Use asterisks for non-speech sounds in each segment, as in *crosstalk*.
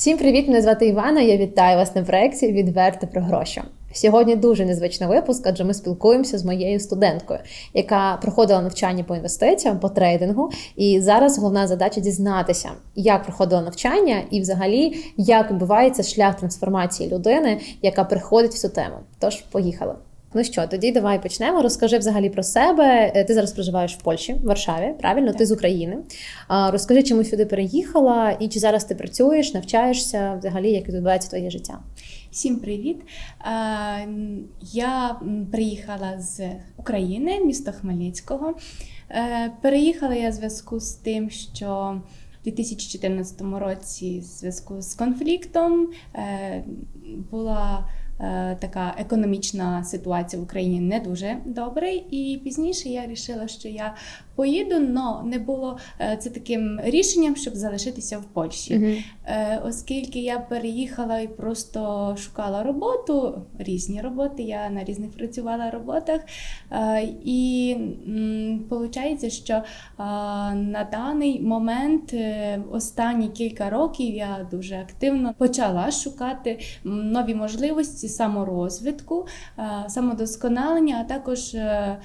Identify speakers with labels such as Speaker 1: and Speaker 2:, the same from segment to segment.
Speaker 1: Всім привіт! Мене звати Івана. Я вітаю вас на проєкті Відверто про гроші. Сьогодні дуже незвичний випуск, адже ми спілкуємося з моєю студенткою, яка проходила навчання по інвестиціям, по трейдингу. І зараз головна задача дізнатися, як проходило навчання, і взагалі як відбувається шлях трансформації людини, яка приходить в цю тему. Тож поїхали. Ну що, тоді давай почнемо. Розкажи взагалі про себе. Е, Ти зараз проживаєш в Польщі, в Варшаві, правильно? Ти з України. Розкажи, чому сюди переїхала, і чи зараз ти працюєш, навчаєшся взагалі, як відбувається твоє життя?
Speaker 2: Всім привіт! Я приїхала з України, міста Хмельницького. Е, Переїхала я в зв'язку з тим, що в 2014 році, в зв'язку з конфліктом, е, була така економічна ситуація в Україні не дуже добре. І пізніше я вирішила, що я поїду, але не було е, це таким рішенням, щоб залишитися в Польщі. Е, Оскільки я переїхала і просто шукала роботу, різні роботи, я на різних працювала роботах. Е, І виходить, що е, на даний момент, е, останні кілька років, я дуже активно почала шукати нові можливості саморозвитку, е, самодосконалення, а також е,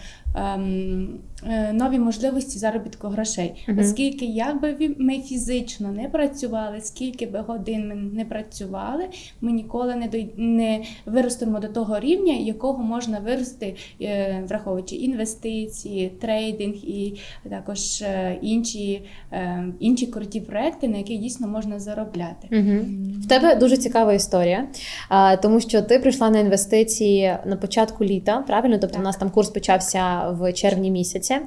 Speaker 2: нові можливості заробітку грошей.
Speaker 1: Мгм.
Speaker 2: Оскільки як би ми фізично не працювали, скільки би годин ми не працювали, ми ніколи не дой- не виростемо до того рівня, якого можна вирости, е, враховуючи інвестиції, трейдинг і також е, інші, е, інші круті проекти, на яких дійсно можна заробляти.
Speaker 1: Угу. В тебе дуже цікава історія, тому що ти прийшла на інвестиції на початку літа, правильно? Тобто,
Speaker 2: Так.
Speaker 1: у нас там курс почався в червні місяці.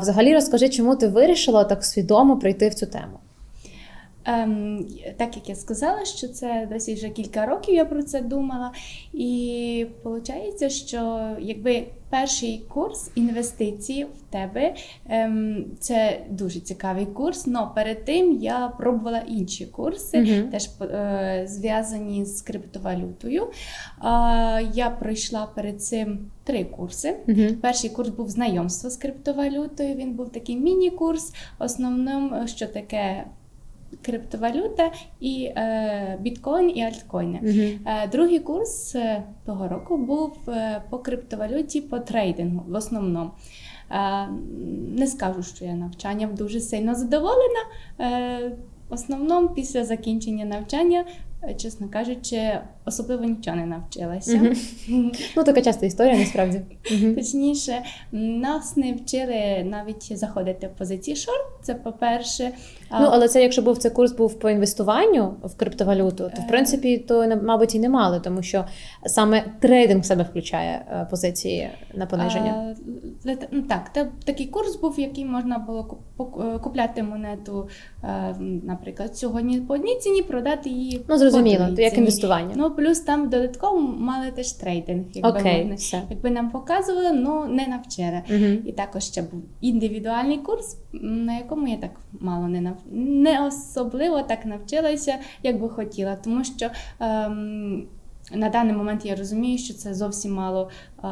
Speaker 1: Взагалі, розкажи, чому ти вирішила так свідомо прийти в цю тему?
Speaker 2: Ем, так як я сказала, що це досі вже кілька років я про це думала. І виходить, що якби перший курс інвестиції в тебе ем, це дуже цікавий курс. але перед тим я пробувала інші курси,
Speaker 1: Мгм.
Speaker 2: теж е, зв'язані з криптовалютою. А, я пройшла перед цим три курси.
Speaker 1: Угу.
Speaker 2: Перший курс був знайомство з криптовалютою. Він був такий міні-курс. Основним, е, що таке криптовалюта, і е, біткоін і альткоїни.
Speaker 1: Угу.
Speaker 2: Е, другий курс е, того року був е, по криптовалюті, по трейдингу в основному. Е, не скажу, що я навчанням дуже сильно задоволена. Е, в основному після закінчення навчання, е, чесно кажучи, особливо нічого не навчилася.
Speaker 1: Ну, така часта історія, насправді.
Speaker 2: Точніше, нас не вчили навіть заходити в позиції шорт. Це по-перше.
Speaker 1: Ну, але це якщо був це курс був по інвестуванню в криптовалюту, то в
Speaker 2: Е.
Speaker 1: принципі то мабуть і не мали, тому що саме трейдинг в себе включає е, позиції на пониження.
Speaker 2: Ну, так, та, такий курс був, в який можна було е, купляти монету, наприклад, сьогодні по одній ціні, продати її.
Speaker 1: Ну зрозуміло, як інвестування.
Speaker 2: Плюс там додатково мали теж трейдинг, якби,
Speaker 1: Окей,
Speaker 2: вони-
Speaker 1: все.
Speaker 2: якби нам показували, ну не навчили.
Speaker 1: Угу.
Speaker 2: І також ще був індивідуальний курс, на якому я так мало не нав... не особливо так навчилася, як би хотіла, тому що ем, на даний момент я розумію, що це зовсім мало, е,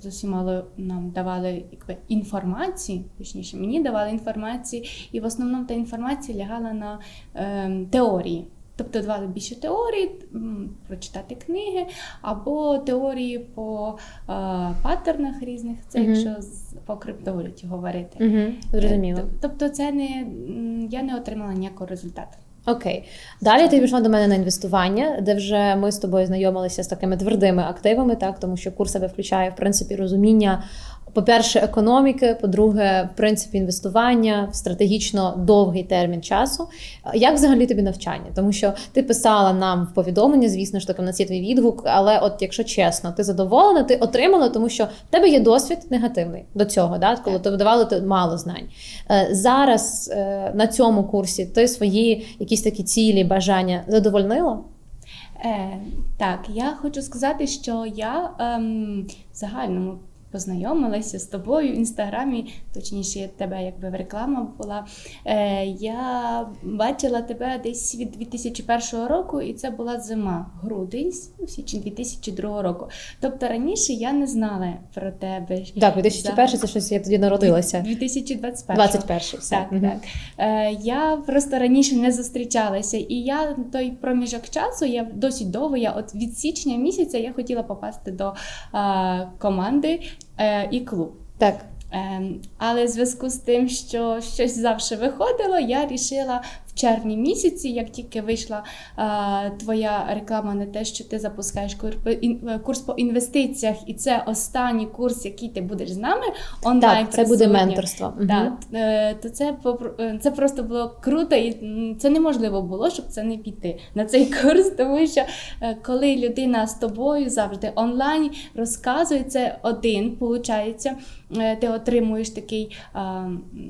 Speaker 2: зовсім мало нам давали якби, інформації, точніше, мені давали інформації, і в основному та інформація лягала на ем, теорії. Тобто давали більше теорії, прочитати книги, або теорії по е, паттернах різних, це
Speaker 1: Мгм.
Speaker 2: якщо з- по криптовалюті говорити.
Speaker 1: Угу. Зрозуміло.
Speaker 2: Тобто, це не я не отримала ніякого результату.
Speaker 1: Окей. Далі ти пішла до мене на інвестування, де вже ми з тобою знайомилися з такими твердими активами, так тому що курс себе включає в принципі розуміння. По-перше, економіки, по-друге, в принципі, інвестування в стратегічно довгий термін часу. Як взагалі тобі навчання? Тому що ти писала нам в повідомлення, звісно ж таки, в нас є твій відгук, але от якщо чесно, ти задоволена, ти отримала, тому що в тебе є досвід негативний до цього, да? коли
Speaker 2: Так.
Speaker 1: тобі давали ти мало знань. Е, Зараз е, на цьому курсі ти свої якісь такі цілі, бажання задовольнила?
Speaker 2: Е, так, я хочу сказати, що я ем, в загальному познайомилася з тобою в інстаграмі, точніше, тебе якби в реклама була. Е, я бачила тебе десь від 2001 року, і це була зима, грудень, ну, січень 2002 року. Тобто раніше я не знала про тебе.
Speaker 1: Так, 2001 це щось я тоді народилася.
Speaker 2: 2021.
Speaker 1: 21 все.
Speaker 2: Так, так. Е, я просто раніше не зустрічалася, і я той проміжок часу, я досить довго, я от від січня місяця я хотіла попасти до е, команди і клуб.
Speaker 1: Так.
Speaker 2: Ем, але в зв'язку з тим, що щось завжди виходило, я рішила червні місяці, як тільки вийшла е, твоя реклама на те, що ти запускаєш е, курс по інвестиціях, і це останній курс, який ти будеш з нами онлайн.
Speaker 1: Так, це буде менторство.
Speaker 2: Так, е, то це це просто було круто, і це неможливо було, щоб це не піти на цей *laughs* курс, тому що е, коли людина з тобою завжди онлайн розказує, це один, виходить, ти отримуєш такий,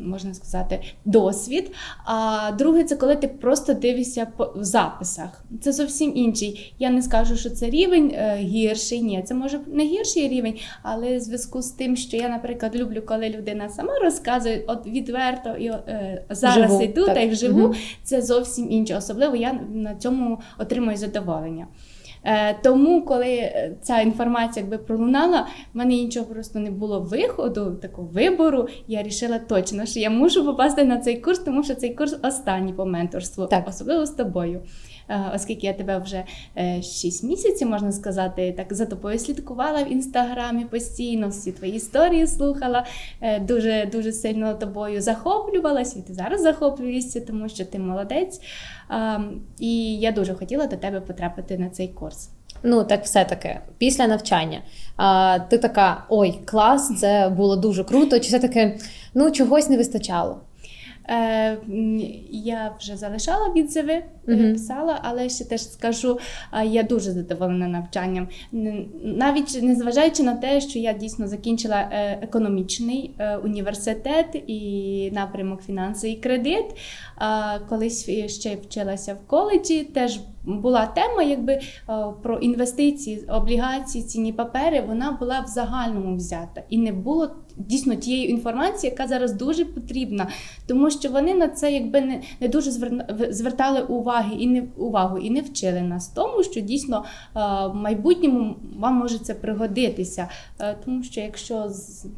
Speaker 2: можна сказати, досвід. А друге, це коли ти просто дивишся в записах. Це зовсім інший. Я не скажу, що це рівень е, гірший. Ні, це може не гірший рівень, але в зв'язку з тим, що я, наприклад, люблю, коли людина сама розказує от відверто і е, зараз
Speaker 1: Вживу,
Speaker 2: і тут,
Speaker 1: так.
Speaker 2: і вживу,
Speaker 1: Мгм.
Speaker 2: це зовсім інше. Особливо я на цьому отримую задоволення. Е, тому, коли е, ця інформація якби пролунала, в мене іншого просто не було виходу, такого вибору. Я рішила точно, що я мушу попасти на цей курс, тому що цей курс останній по менторству,
Speaker 1: Так.
Speaker 2: особливо з тобою. Е, Оскільки я тебе вже 6 місяців, можна сказати, так за тобою слідкувала в інстаграмі постійно, всі твої історії слухала, е, дуже дуже сильно тобою захоплювалася, і ти зараз захоплюєшся, тому що ти молодець. І я дуже хотіла до тебе потрапити на цей курс.
Speaker 1: Ну, так все-таки, після навчання. А, ти така: ой, клас, це було дуже круто. Чи все-таки ну, чогось не вистачало?
Speaker 2: Е, я вже залишала відзиви,
Speaker 1: Мгм.
Speaker 2: писала, але ще теж скажу, я дуже задоволена навчанням. Навіть незважаючи на те, що я дійсно закінчила е, економічний е, університет і напрямок фінанси і кредит. Колись ще вчилася в коледжі, теж була тема, якби е, про інвестиції, облігації, цінні папери. Вона була в загальному взята і не було дійсно тієї інформації, яка зараз дуже потрібна, тому що вони на це якби не, не дуже звертали уваги і не увагу і не вчили нас тому, що дійсно е, в майбутньому вам може це пригодитися. Е, Тому що якщо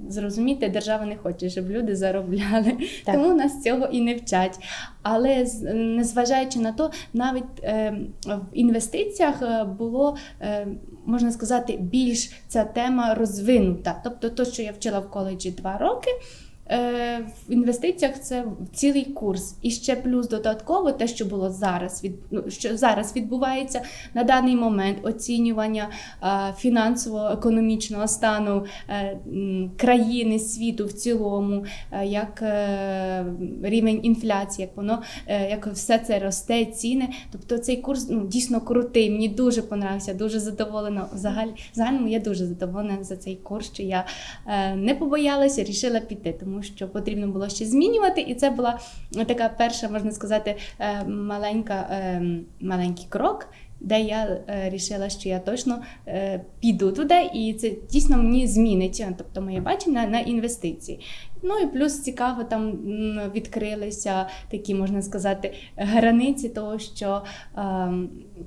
Speaker 2: зрозуміти, держава не хоче, щоб люди заробляли,
Speaker 1: Так.
Speaker 2: тому нас цього і не вчать. Але незважаючи на то, навіть е, в інвестиціях було, можна сказати, більш ця тема розвинута. Тобто, то, що я вчила в коледжі два роки. Е, В інвестиціях це цілий курс, і ще плюс додатково те, що було зараз, від ну, що зараз відбувається на даний момент оцінювання е, фінансово-економічного стану е, країни, світу в цілому, як рівень інфляції, як воно як все це росте, ціни. Тобто цей курс ну, дійсно крутий. Мені дуже понравився, дуже задоволена. Взагалі, загальному я дуже задоволена за цей курс, що я не побоялася, рішила піти, тому що потрібно було ще змінювати. І це була така перша, можна сказати, е, маленька, е, маленький крок. Де я е, рішила, що я точно е, піду туди, і це дійсно мені змінить, е, тобто моє бачення на інвестиції. Ну і плюс цікаво, там відкрилися такі, можна сказати, границі того, що е,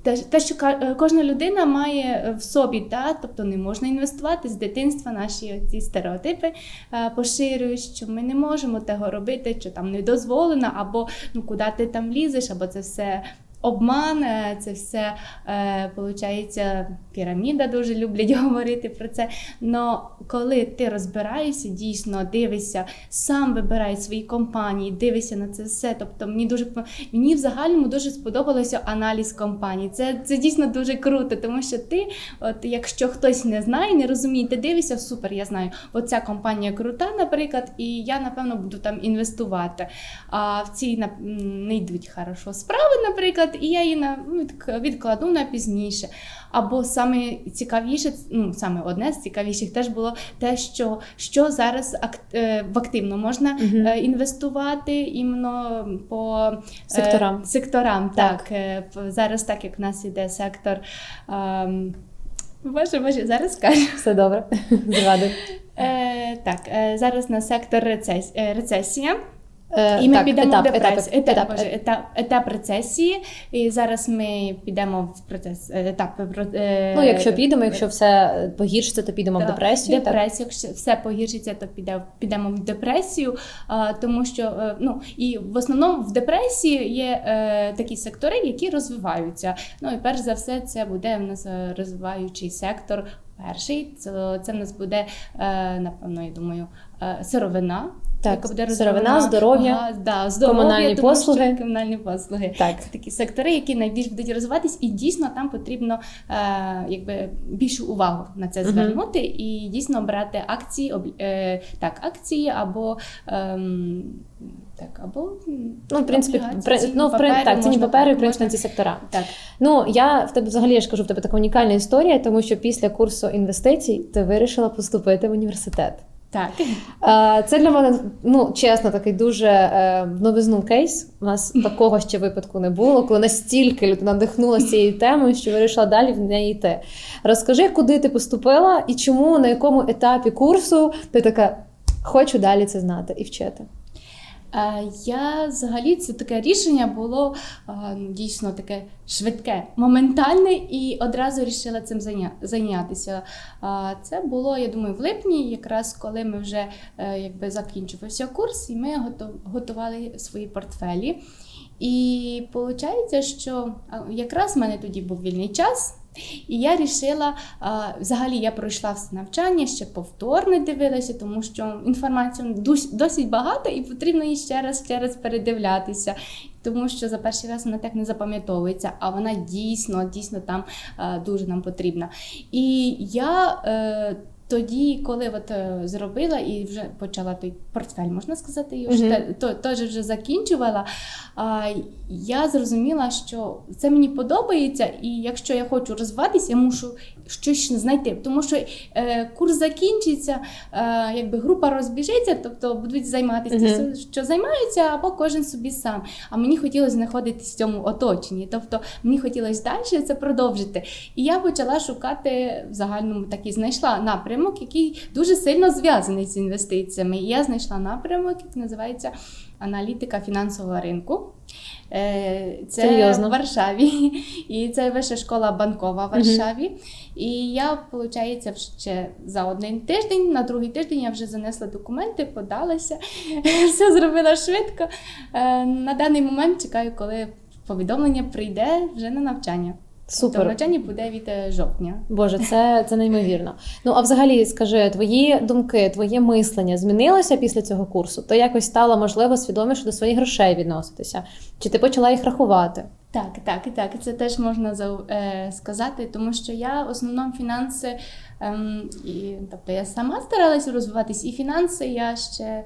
Speaker 2: те, що е, кожна людина має в собі, та, тобто не можна інвестувати з дитинства. Наші ці стереотипи е, поширюють, що ми не можемо того робити, що там не дозволено, або ну куди ти там лізеш, або це все. Обман, е, це все е, піраміда. Дуже люблять *laughs* говорити про це. Но коли ти розбираєшся, дійсно дивишся, сам вибирай свої компанії, дивишся на це все. Тобто мені дуже мені в загальному дуже сподобалося аналіз компаній. Це, це дійсно дуже круто, тому що ти, от якщо хтось не знає, не розуміє, ти дивишся, супер, я знаю, оця компанія крута, наприклад, і я напевно буду там інвестувати. А в цій не йдуть хорошо справи, наприклад, і я її на ну, відкладу на пізніше. Або саме цікавіше, ну саме одне з цікавіших теж було те, що, що зараз е, в активно можна е, інвестувати іменно по е,
Speaker 1: Секторам.
Speaker 2: секторам.
Speaker 1: Так.
Speaker 2: Так, зараз, так як в нас іде сектор. ем, Боже, боже, зараз скажу.
Speaker 1: Все добре. *laughs* Згадуй.
Speaker 2: Е, так, зараз на сектор рецес, рецесія.
Speaker 1: Е,
Speaker 2: І ми
Speaker 1: так,
Speaker 2: підемо
Speaker 1: етап,
Speaker 2: в депресію.
Speaker 1: етап,
Speaker 2: Етап,
Speaker 1: етап,
Speaker 2: етап, етап рецесії. І зараз ми підемо в процес е, етап. е,
Speaker 1: Ну, якщо підемо, якщо все погіршиться, то підемо в депресію. так?
Speaker 2: Депресію, якщо все погіршиться, то піде, підемо в депресію, а, тому що е, ну і в основному в депресії є е, такі сектори, які розвиваються. Ну і перш за все, це буде в нас е, розвиваючий сектор. Перший це, це в нас буде е, напевно, я думаю, е, сировина.
Speaker 1: Так,
Speaker 2: буде
Speaker 1: сировина, здоров'я,
Speaker 2: ага, да, здоров'я,
Speaker 1: комунальні
Speaker 2: тому що
Speaker 1: послуги.
Speaker 2: комунальні послуги.
Speaker 1: Так.
Speaker 2: Такі сектори, які найбільш будуть розвиватись, і дійсно там потрібно е, якби більшу увагу на це звернути і дійсно брати акції, об, е, так, акції або ем, так, або
Speaker 1: Ну, в принципі, при, ну, в
Speaker 2: папери
Speaker 1: так,
Speaker 2: можна-
Speaker 1: папери, в принципі, ці сектора.
Speaker 2: Так,
Speaker 1: Ну, я в тебе взагалі я ж кажу, в тебе така унікальна історія, тому що після курсу інвестицій ти вирішила поступити в університет.
Speaker 2: Так.
Speaker 1: Е, Це для мене, ну чесно, такий дуже е, новизну кейс. У нас *laughs* такого ще випадку не було, коли настільки людина надихнулася цією темою, що вирішила далі в неї йти. Розкажи, куди ти поступила і чому на якому етапі курсу ти така хочу далі це знати і вчити.
Speaker 2: Е, Я взагалі це таке рішення було е, дійсно таке швидке, моментальне, і одразу вирішила цим зайнятися. А, Це було, я думаю, в липні, якраз коли ми вже е, якби закінчився курс, і ми готували свої портфелі. І виходить, що якраз в мене тоді був вільний час. І я рішила, взагалі я пройшла все навчання, ще повторно дивилася, тому що інформації досить багато і потрібно її ще раз, ще раз передивлятися. Тому що за перший раз вона так не запам'ятовується, а вона дійсно, дійсно там дуже нам потрібна. І я е, тоді, коли от, е, зробила і вже почала той портфель, можна сказати, і вже те- то, теж вже закінчувала. А, я зрозуміла, що це мені подобається, і якщо я хочу розвиватися, я мушу щось знайти. Тому що е, курс закінчиться, е, якби група розбіжиться, тобто будуть займатися тим, що займаються, або кожен собі сам. А мені хотілося знаходитись в цьому оточенні. Тобто мені хотілося далі це продовжити. І я почала шукати в загальному так і знайшла напрямок, який дуже сильно зв'язаний з інвестиціями. І я знайшла напрямок, який називається аналітика фінансового ринку. Е, Це
Speaker 1: Серйозно?
Speaker 2: в Варшаві. І це вища школа банкова в Варшаві. І я, виходить, ще за один тиждень, на другий тиждень я вже занесла документи, подалася, *laughs* все зробила швидко. Е, На даний момент чекаю, коли повідомлення прийде вже на навчання. Тобто
Speaker 1: Супер.
Speaker 2: навчання буде від е, жовтня.
Speaker 1: Боже, це, це неймовірно. Ну а взагалі, скажи, твої думки, твоє мислення змінилося після цього курсу? Ти якось стала можливо свідоміше до своїх грошей відноситися? Чи ти почала їх рахувати?
Speaker 2: Так, так, так. Це теж можна е, сказати, тому що я в основному фінанси, ем, і, тобто я сама старалася розвиватись, і фінанси я ще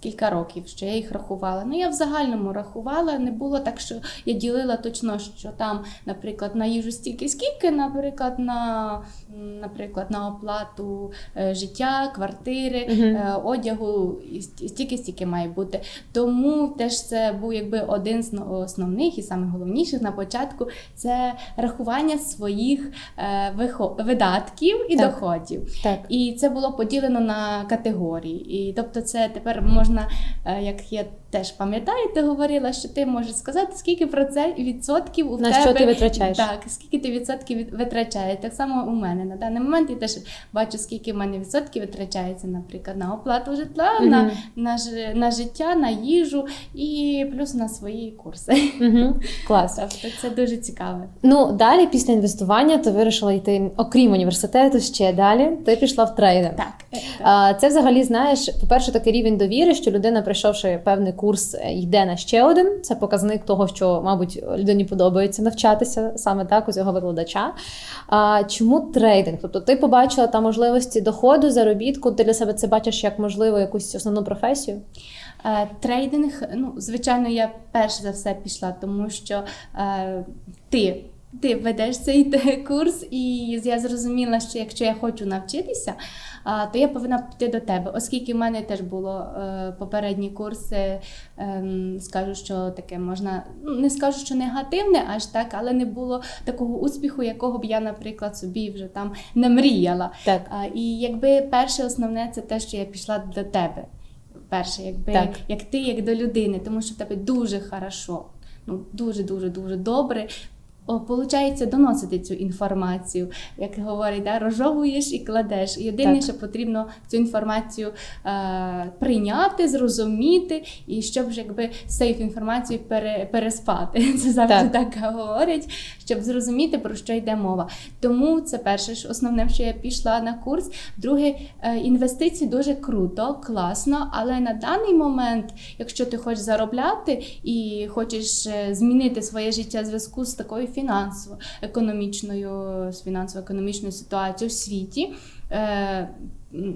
Speaker 2: кілька років, що я їх рахувала. Ну я в загальному рахувала, не було так, що я ділила точно, що там, наприклад, на їжу стільки, скільки, наприклад, на, наприклад, на оплату е, життя, квартири,
Speaker 1: Мгм.
Speaker 2: е, одягу, стільки, стільки має бути. Тому теж це був якби один з основних і найголовніших на початку це рахування своїх е, видатків і
Speaker 1: Так.
Speaker 2: доходів.
Speaker 1: Так.
Speaker 2: І це було поділено на категорії. І тобто, це тепер можна, е, як я теж пам'ятаєте, говорила, що ти можеш сказати, скільки процент відсотків у
Speaker 1: На
Speaker 2: тебе
Speaker 1: що ти витрачаєш?
Speaker 2: так, скільки ти відсотків від- витрачаєш. Так само у мене на даний момент я теж бачу, скільки в мене відсотків витрачається, наприклад, на оплату житла,
Speaker 1: Мгм.
Speaker 2: на, на, на життя, на їжу і плюс на свої курси.
Speaker 1: Угу. Клас. *laughs*
Speaker 2: Тобто це дуже цікаво.
Speaker 1: Ну далі, після інвестування, ти вирішила йти, окрім університету, ще далі. Ти пішла в трейдинг.
Speaker 2: Так, е,
Speaker 1: Це взагалі знаєш, по-перше, такий рівень довіри, що людина, пройшовши певний курс, е, йде на ще один. Це показник того, що, мабуть, людині подобається навчатися саме так у цього викладача. А чому трейдинг? Тобто, ти побачила там можливості доходу, заробітку. Ти для себе це бачиш як можливо якусь основну професію?
Speaker 2: Е, Трейдинг, ну, звичайно, я перш за все пішла, тому що е, ти ти ведеш цей *laughs* курс, і я зрозуміла, що якщо я хочу навчитися, то я повинна піти до тебе, оскільки в мене теж було е, попередні курси, ем, скажу, що таке можна, ну, не скажу, що негативне, аж так, але не було такого успіху, якого б я, наприклад, собі вже там не мріяла.
Speaker 1: Так.
Speaker 2: І якби перше основне це те, що я пішла до тебе. Перше, якби
Speaker 1: Так.
Speaker 2: як ти, як до людини, тому що в тебе дуже хорошо, ну дуже дуже дуже добре. О, Получається доносити цю інформацію, як говорить, да, розжовуєш і кладеш. Єдине,
Speaker 1: Так.
Speaker 2: що потрібно цю інформацію е, прийняти, зрозуміти, і щоб якби з інформацію пере, переспати. *laughs* Це завжди
Speaker 1: Так.
Speaker 2: так. говорять, щоб зрозуміти, про що йде мова. Тому це перше ж основне, що я пішла на курс. Друге, е, інвестиції дуже круто, класно, але на даний момент, якщо ти хочеш заробляти і хочеш е, змінити своє життя в зв'язку з такою фінансово-економічною з фінансово-економічною ситуацією в світі.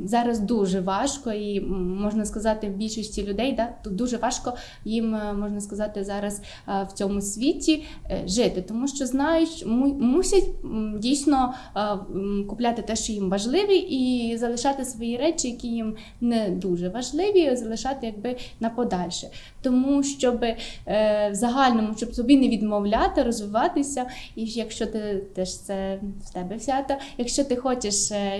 Speaker 2: Зараз дуже важко, і можна сказати, в більшості людей да, дуже важко їм е, можна сказати зараз е, в цьому світі е, жити, тому що знають, мусять дійсно купляти те, що їм важливі, і залишати свої речі, які їм не дуже важливі, залишати якби на подальше. Тому щоб в загальному, щоб собі не відмовляти, розвиватися, і якщо ти теж це в тебе свято, якщо ти хочеш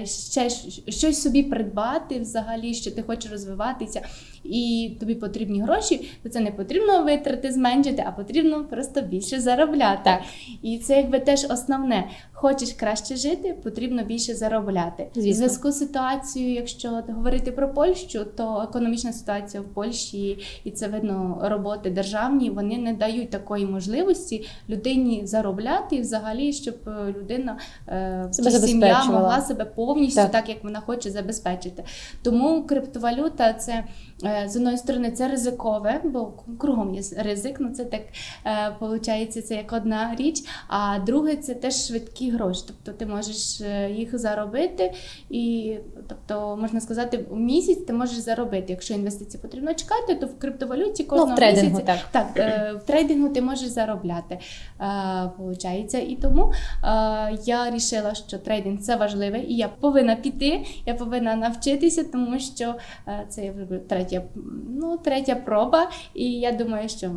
Speaker 2: ще щось собі придбати, взагалі, що ти хочеш розвиватися, і тобі потрібні гроші, то це не потрібно витрати зменшити, а потрібно просто більше заробляти.
Speaker 1: Так.
Speaker 2: І це якби теж основне. Хочеш краще жити, потрібно більше заробляти.
Speaker 1: Звісно.
Speaker 2: В зв'язку з ситуацією, якщо говорити про Польщу, то економічна ситуація в Польщі, і це видно роботи державні, вони не дають такої можливості людині заробляти і взагалі, щоб е, людина е, сім'я могла себе повністю
Speaker 1: Так.
Speaker 2: так. як вона хоче забезпечити. Тому криптовалюта це е, з одної сторони це ризикове, бо кругом є ризик. Ну це так е, виходить, це як одна річ. А друге, це теж швидкі гроші. Тобто ти можеш е, їх заробити, і тобто можна сказати, в місяць ти можеш заробити. Якщо інвестиції потрібно чекати, то в криптовалюті
Speaker 1: Ну,
Speaker 2: кожного
Speaker 1: в трейдингу,
Speaker 2: місяця
Speaker 1: так.
Speaker 2: так, е, в трейдингу ти можеш заробляти. Е, Получається. І тому е, я рішила, що трейдинг це важливе, і я повинна піти, я повинна навчитися, тому що е, це я вже третя, ну, третя проба. І я думаю, що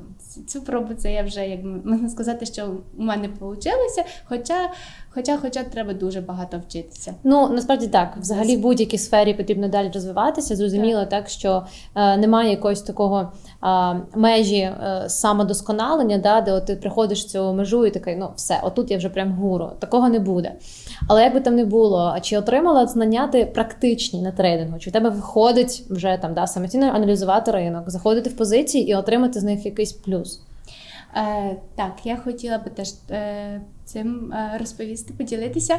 Speaker 2: цю пробу це я вже як можна сказати, що у мене вийшло. Хоча, хоча, хоча треба дуже багато вчитися.
Speaker 1: Ну насправді так, взагалі в будь-якій сфері потрібно далі розвиватися. Зрозуміло, так, що е, немає якогось такого е, межі е, самодосконалення, да, де от ти приходиш в цю межу і такий, ну все, отут я вже прям гуру. Такого не буде. Але як би там не було, чи отримала знання ти практичні на трейдингу? Чи в тебе виходить вже там да, самостійно аналізувати ринок, заходити в позиції і отримати з них якийсь плюс?
Speaker 2: Е, так, я хотіла би теж е, цим е, розповісти, поділитися.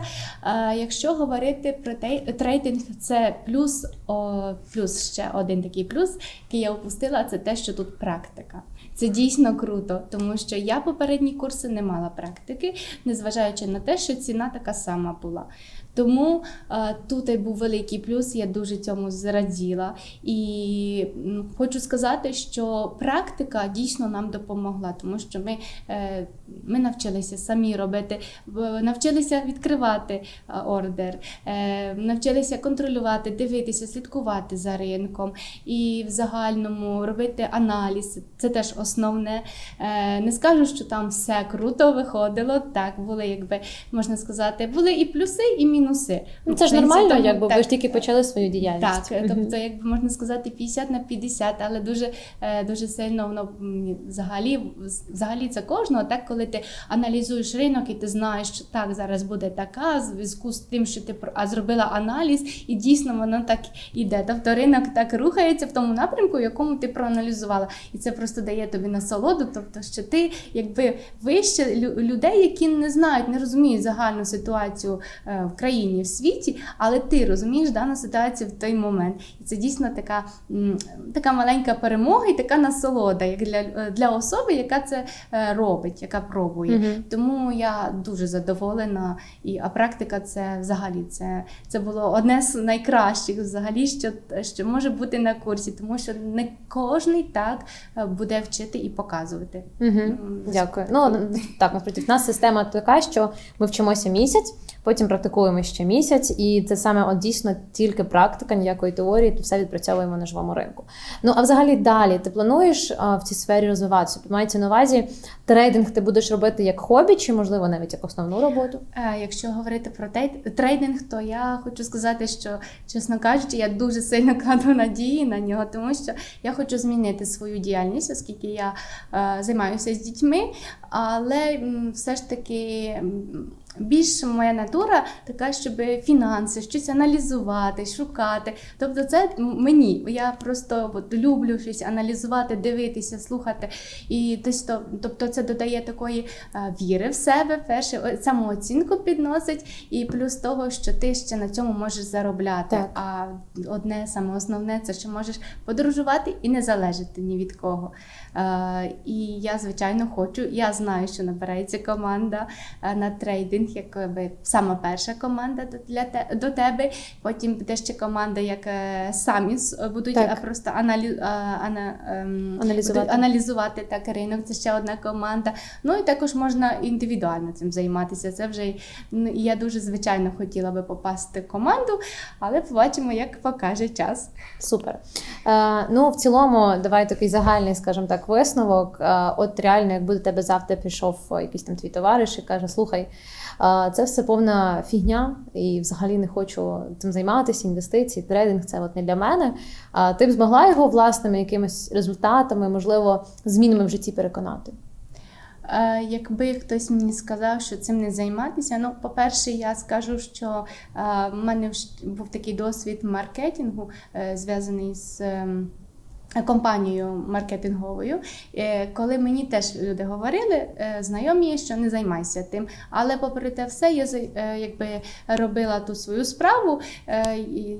Speaker 2: Е, якщо говорити про тей- трейдинг, це плюс, о, плюс ще один такий плюс, який я опустила, це те, що тут практика. Це дійсно круто, тому що я попередні курси не мала практики, незважаючи на те, що ціна така сама була. Тому е, тут і був великий плюс, я дуже цьому зраділа. І хочу сказати, що практика дійсно нам допомогла, тому що ми, е, ми навчилися самі робити, навчилися відкривати е, ордер, навчилися контролювати, дивитися, слідкувати за ринком і в загальному робити аналіз. Це теж основне. Не скажу, що там все круто виходило. Так, були, якби можна сказати, були і плюси, і мінуси.
Speaker 1: Ну це ж нормально,
Speaker 2: тому,
Speaker 1: якби ви ж тільки почали свою діяльність.
Speaker 2: так, тобто, якби можна сказати, 50 на 50, але дуже, е, дуже сильно воно взагалі, взагалі це кожного. Так, коли ти аналізуєш ринок і ти знаєш, що так зараз буде така, в зв'язку з тим, що ти а, зробила аналіз, і дійсно воно так іде. Тобто ринок так рухається в тому напрямку, в якому ти проаналізувала. І це просто дає тобі насолоду. Тобто, що ти якби вище людей, які не знають, не розуміють загальну ситуацію е, в країні. Країні, в світі, але ти розумієш дану ситуацію в той момент. І це дійсно така, така маленька перемога і така насолода, як для, е, для особи, яка це е, робить, яка пробує.
Speaker 1: Мгм.
Speaker 2: Тому я дуже задоволена. І а практика це взагалі це, це було одне з найкращих, взагалі, що, що може бути на курсі, тому що не кожний так е, буде вчити і показувати.
Speaker 1: Угу. Дякую. Ну так, насправді в нас система така, що ми вчимося місяць, потім практикуємо ще місяць, і це саме от дійсно тільки практика, ніякої теорії, то все відпрацьовуємо на живому ринку. Ну а взагалі далі ти плануєш а, в цій сфері розвиватися? Мається на увазі трейдинг ти будеш робити як хобі, чи можливо навіть як основну роботу?
Speaker 2: Е, Якщо говорити про трейдинг, то я хочу сказати, що чесно кажучи, я дуже сильно *laughs* кладу надії на нього, тому що я хочу змінити свою діяльність, оскільки я е, займаюся з дітьми, але все ж таки. Більш моя натура така, щоб фінанси, щось аналізувати, шукати. Тобто, це мені. Я просто от, люблю щось аналізувати, дивитися, слухати. І тобто це додає такої е, віри в себе, перше самооцінку підносить, і плюс того, що ти ще на цьому можеш заробляти.
Speaker 1: Так.
Speaker 2: А одне саме основне це що можеш подорожувати і не залежати ні від кого. Е, і я, звичайно, хочу. Я знаю, що набирається команда е, на трейдинг, якби сама перша команда для те, до тебе. Потім буде ще команда, як е, самі будуть
Speaker 1: Так.
Speaker 2: е, просто аналіз, е, ана, ем,
Speaker 1: Аналізувати.
Speaker 2: будуть аналізувати так ринок. Це ще одна команда. Ну і також можна індивідуально цим займатися. Це вже ну, я дуже звичайно хотіла би попасти в команду, але побачимо, як покаже час.
Speaker 1: Супер. Е, ну, в цілому, давай такий загальний, скажімо так, висновок. От реально, якби до тебе завтра прийшов е, якийсь там твій товариш і каже: слухай, це все повна фігня, і взагалі не хочу цим займатися, інвестиції, трейдинг це от не для мене. А ти б змогла його власними якимись результатами, можливо, змінами в житті переконати?
Speaker 2: Е, Якби хтось мені сказав, що цим не займатися, ну, по-перше, я скажу, що е, в мене був такий досвід маркетингу, е, зв'язаний з. Компанією маркетинговою, Е, коли мені теж люди говорили, е, знайомі, що не займайся тим. Але попри те все, я е, якби робила ту свою справу.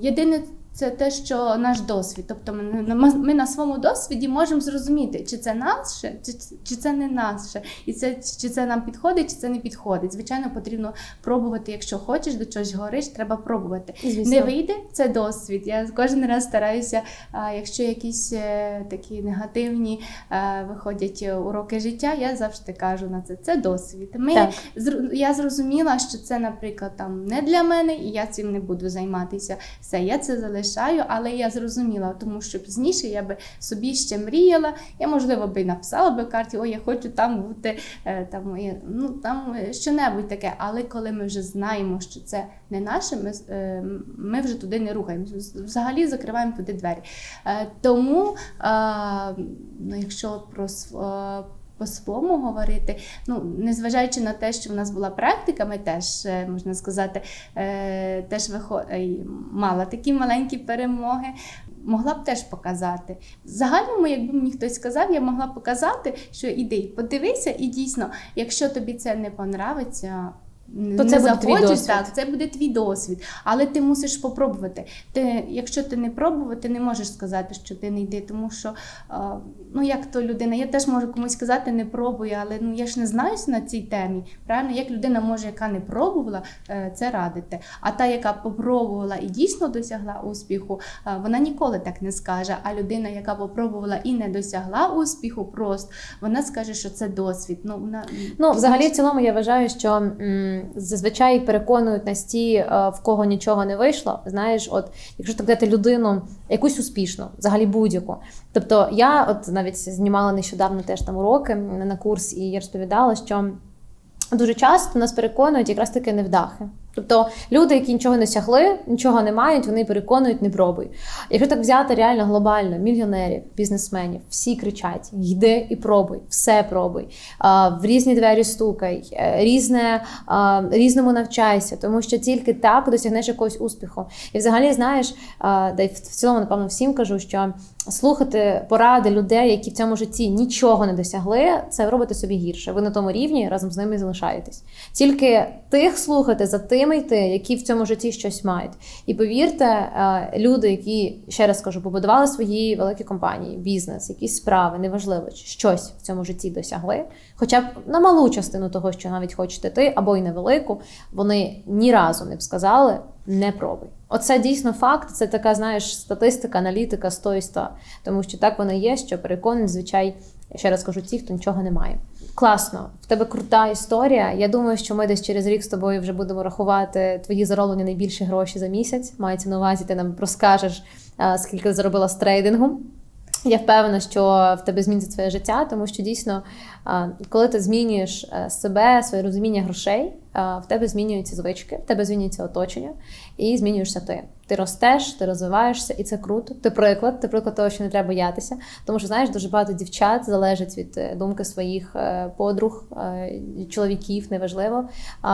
Speaker 2: Єдине це те, що наш досвід. Тобто ми, на- ми на своєму досвіді можемо зрозуміти, чи це наше, чи, чи це не наше, і це чи це нам підходить, чи це не підходить. Звичайно, потрібно пробувати. Якщо хочеш до чогось гориш, треба пробувати.
Speaker 1: Звісно.
Speaker 2: Не вийде це досвід. Я кожен раз стараюся, якщо якісь е, такі негативні е, виходять уроки життя, я завжди кажу на це. Це досвід. Ми
Speaker 1: Так.
Speaker 2: я зрозуміла, що це, наприклад, там не для мене, і я цим не буду займатися. Все, я це залишаю, але я зрозуміла, тому що пізніше я би собі ще мріяла. Я, можливо, би написала би карті, ой, я хочу там бути, е, там, ну, там що-небудь таке. Але коли ми вже знаємо, що це не наше, ми, е, ми вже туди не рухаємося. Взагалі закриваємо туди двері. Е, Тому, ну, якщо про по-своєму говорити, ну незважаючи на те, що в нас була практика, ми теж е, можна сказати, е, теж вихо... е, мала такі маленькі перемоги. Могла б теж показати. Загальному, якби мені хтось сказав, я могла б показати, що іди, подивися, і дійсно, якщо тобі це не понравиться,
Speaker 1: То
Speaker 2: не
Speaker 1: це буде твій досвід.
Speaker 2: так, це буде твій досвід. Але ти мусиш попробувати. Ти, якщо ти не пробував, ти не можеш сказати, що ти не йди, тому що ну як то людина, я теж можу комусь сказати, не пробую, але ну я ж не знаюся на цій темі. Правильно, як людина може, яка не пробувала, е, це радити. А та, яка попробувала і дійсно досягла успіху, а, вона ніколи так не скаже. А людина, яка попробувала і не досягла успіху, просто вона скаже, що це досвід. Ну, вона,
Speaker 1: Ну, взагалі, в цілому, я вважаю, що зазвичай переконують нас ті, е, в кого нічого не вийшло. Знаєш, от якщо так дати людину якусь успішну, взагалі будь-яку. Тобто, я от навіть знімала нещодавно теж там уроки на курс, і я розповідала, що дуже часто нас переконують якраз таки невдахи. Тобто люди, які нічого не сягли, нічого не мають, вони переконують, не пробуй. Якщо так взяти реально глобально, мільйонерів, бізнесменів, всі кричать: йди і пробуй, все пробуй, в різні двері стукай, е, різне, різному навчайся, тому що тільки так досягнеш якогось успіху. І взагалі, знаєш, й в цілому, напевно, всім кажу, що слухати поради людей, які в цьому житті нічого не досягли, це робите собі гірше. Ви на тому рівні разом з ними залишаєтесь. Тільки тих слухати за тим, такими йти, які в цьому житті щось мають. І повірте, е, люди, які ще раз кажу, побудували свої великі компанії, бізнес, якісь справи, неважливо, щось в цьому житті досягли, хоча б на малу частину того, що навіть хочете ти, або й невелику, вони ні разу не б сказали не пробуй. Оце дійсно факт. Це така, знаєш, статистика, аналітика 100 і 100. Тому що так воно є, що переконаний, звичай, я ще раз кажу, ті, хто нічого не має. Класно, в тебе крута історія. Я думаю, що ми десь через рік з тобою вже будемо рахувати твої зароблені найбільші гроші за місяць. Мається на увазі, ти нам розкажеш, скільки заробила з трейдингу. Я впевнена, що в тебе зміниться твоє життя, тому що дійсно, коли ти змінюєш е, себе, своє розуміння грошей, в тебе змінюються звички, в тебе змінюється оточення, і змінюєшся ти. Ти ростеш, ти розвиваєшся, і це круто. Ти приклад, ти приклад того, що не треба боятися. Тому що знаєш, дуже багато дівчат залежить від е, думки своїх е, подруг, е, чоловіків, неважливо,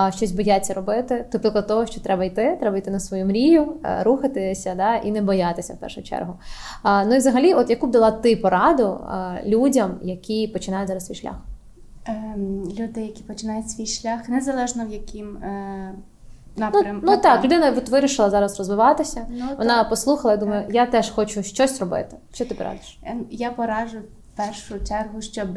Speaker 1: щось бояться робити. Ти приклад того, що треба йти, треба йти на свою мрію, е, рухатися, да, і не боятися в першу чергу. Ну і взагалі, от яку б дала ти пораду е, людям, які починають зараз свій шлях?
Speaker 2: Ем, люди, які починають свій шлях, незалежно в яким е,
Speaker 1: Ну, ну так, людина от вирішила зараз розвиватися.
Speaker 2: Ну,
Speaker 1: Вона
Speaker 2: так.
Speaker 1: послухала, і думає, я теж хочу щось робити. Що ти порадиш?
Speaker 2: Ем, Я пораджу в першу чергу, щоб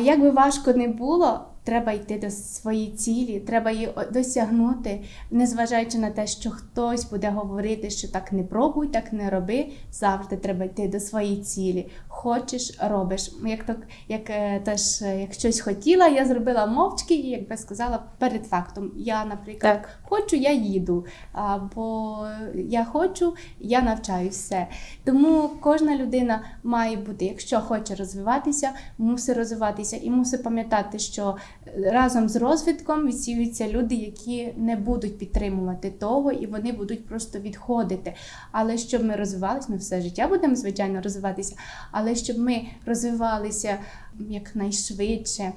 Speaker 2: як би важко не було, треба йти до своєї цілі, треба її досягнути, незважаючи на те, що хтось буде говорити, що так не пробуй, так не роби. Завжди треба йти до своєї цілі. Хочеш, робиш. Як так, як е, теж, е, як щось хотіла, я зробила мовчки, і якби сказала перед фактом. Я, наприклад,
Speaker 1: Так.
Speaker 2: хочу, я їду. Або я хочу, я навчаю все. Тому кожна людина має бути, якщо хоче розвиватися, мусить розвиватися і мусить пам'ятати, що разом з розвитком відсіюються люди, які не будуть підтримувати того, і вони будуть просто відходити. Але щоб ми розвивалися, ми все життя будемо звичайно розвиватися, але щоб ми розвивалися якнайшвидше.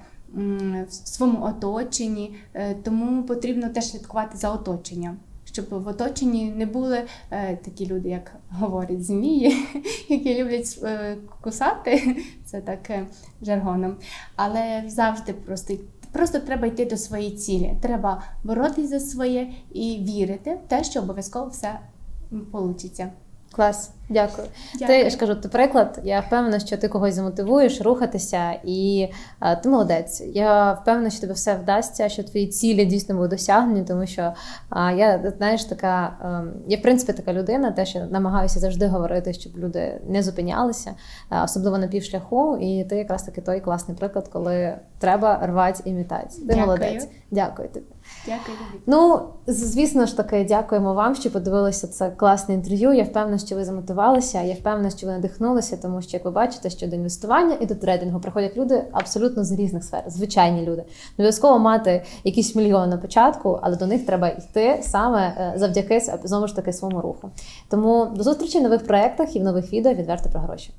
Speaker 2: В своєму оточенні, Е, тому потрібно теж слідкувати за оточенням, щоб в оточенні не були е, такі люди, як говорять змії, *laughs* які люблять е, кусати, *laughs* це так жаргоном. Але завжди просто, просто треба йти до своєї цілі. Треба боротися за своє і вірити в те, що обов'язково все вийде.
Speaker 1: Клас, дякую. Ти
Speaker 2: Дякую.
Speaker 1: я ж кажу, ти приклад. Я впевнена, що ти когось замотивуєш рухатися, і а, ти молодець. Я впевнена, що тобі все вдасться, що твої цілі дійсно будуть досягнені, тому що а, я знаєш, така ем, я в принципі така людина, теж я намагаюся завжди говорити, щоб люди не зупинялися, а, особливо на півшляху. І ти якраз таки той класний приклад, коли треба рвати і мітати. Ти
Speaker 2: Дякую.
Speaker 1: молодець. Дякую тобі.
Speaker 2: Дякую.
Speaker 1: Ну, звісно ж таки, дякуємо вам, що подивилися це класне інтерв'ю. Я впевнена, що ви замотивувалися. Я впевнена, що ви надихнулися, тому що, як ви бачите, що до інвестування і до трейдингу приходять люди абсолютно з різних сфер, звичайні люди. Не обов'язково мати якийсь мільйон на початку, але до них треба йти саме е, завдяки знову ж таки своєму руху. Тому до зустрічі в нових проєктах і в нових відео відверто про гроші.